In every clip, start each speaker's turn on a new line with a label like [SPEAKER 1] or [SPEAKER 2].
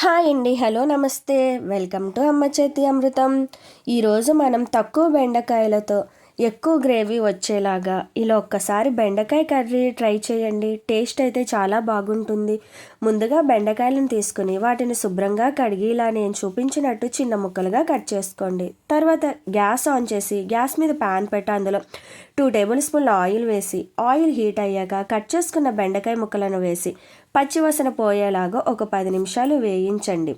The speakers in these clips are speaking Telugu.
[SPEAKER 1] హాయ్ అండి హలో నమస్తే. వెల్కమ్ టు అమ్మ చేతి అమృతం. ఈరోజు మనం తక్కువ బెండకాయలతో ఎక్కువ గ్రేవీ వచ్చేలాగా ఇలా ఒక్కసారి బెండకాయ కర్రీ ట్రై చేయండి. టేస్ట్ అయితే చాలా బాగుంటుంది. ముందుగా బెండకాయలను తీసుకుని వాటిని శుభ్రంగా కడిగి ఇలా నేను చూపించినట్టు చిన్న ముక్కలుగా కట్ చేసుకోండి. తర్వాత గ్యాస్ ఆన్ చేసి గ్యాస్ మీద ప్యాన్ పెట్టి అందులో టూ టేబుల్ స్పూన్ల ఆయిల్ వేసి ఆయిల్ హీట్ అయ్యాక కట్ చేసుకున్న బెండకాయ ముక్కలను వేసి పచ్చివసన పోయేలాగా ఒక పది నిమిషాలు వేయించండి.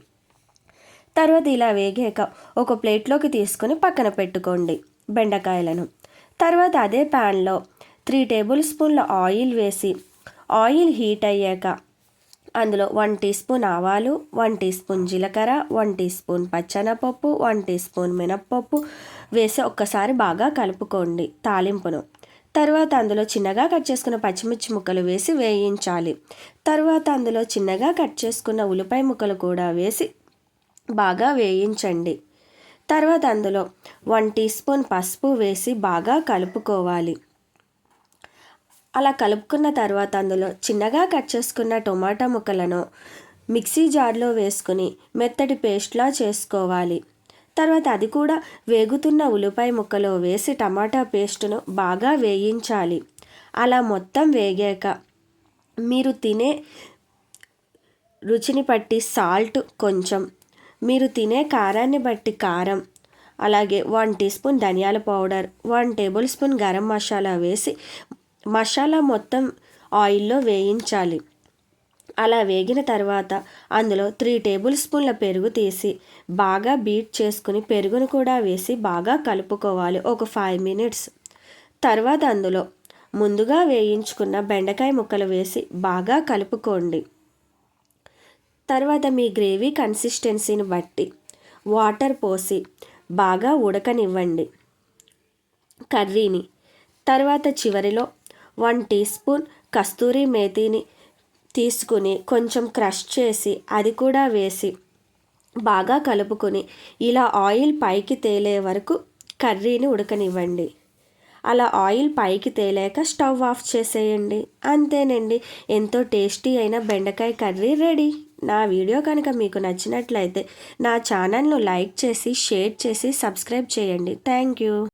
[SPEAKER 1] తర్వాత ఇలా వేగాక ఒక ప్లేట్లోకి తీసుకొని పక్కన పెట్టుకోండి. బెండకాయలను. తర్వాత అదే ప్యాన్లో త్రీ టేబుల్ స్పూన్ల ఆయిల్ వేసి ఆయిల్ హీట్ అయ్యాక అందులో వన్ టీ స్పూన్ ఆవాలు వన్ టీ స్పూన్ జీలకర్ర వన్ టీ స్పూన్ పచ్చనపప్పు వన్ టీ స్పూన్ మినప్పప్పు వేసి ఒక్కసారి బాగా కలుపుకోండి తాలింపును. తర్వాత అందులో చిన్నగా కట్ చేసుకున్న పచ్చిమిర్చి ముక్కలు వేసి వేయించాలి. తర్వాత అందులో చిన్నగా కట్ చేసుకున్న ఉల్లిపాయ ముక్కలు కూడా వేసి బాగా వేయించండి. తర్వాత అందులో వన్ టీ స్పూన్ పసుపు వేసి బాగా కలుపుకోవాలి. అలా కలుపుకున్న తర్వాత అందులో చిన్నగా కట్ చేసుకున్న టొమాటో ముక్కలను మిక్సీ జార్లో వేసుకుని మెత్తటి పేస్ట్లా చేసుకోవాలి. తర్వాత అది కూడా వేగుతున్న ఉల్లిపాయ ముక్కలో వేసి టమాటా పేస్టును బాగా వేయించాలి. అలా మొత్తం వేగాక మీరు తినే రుచిని బట్టి సాల్ట్ కొంచెం మీరు తినే కారాన్ని బట్టి కారం. అలాగే వన్ టీ స్పూన్ ధనియాల powder one tablespoon garam masala వేసి మసాలా మొత్తం ఆయిల్లో వేయించాలి. అలా వేగిన తర్వాత అందులో త్రీ టేబుల్ స్పూన్ల పెరుగు తీసి బాగా బీట్ చేసుకుని పెరుగును కూడా వేసి బాగా కలుపుకోవాలి ఒక ఫైవ్ మినిట్స్. తర్వాత అందులో ముందుగా వేయించుకున్న బెండకాయ ముక్కలు వేసి బాగా కలుపుకోండి. తర్వాత మీ గ్రేవీ కన్సిస్టెన్సీని బట్టి వాటర్ పోసి బాగా ఉడకనివ్వండి. కర్రీని తర్వాత చివరిలో వన్ టీ స్పూన్ కస్తూరి మేతిని తీసుకుని కొంచెం క్రష్ చేసి అది కూడా వేసి బాగా కలుపుకొని ఇలా ఆయిల్ పైకి తేలే వరకు కర్రీని ఉడకనివ్వండి. అలా ఆయిల్ పైకి తేలాక స్టవ్ ఆఫ్ చేసేయండి. అంతేనండి. ఎంతో టేస్టీ అయిన బెండకాయ కర్రీ రెడీ. నా వీడియో కనుక మీకు నచ్చినట్లయితే నా ఛానల్ను లైక్ చేసి షేర్ చేసి సబ్స్క్రైబ్ చేయండి. Thank you.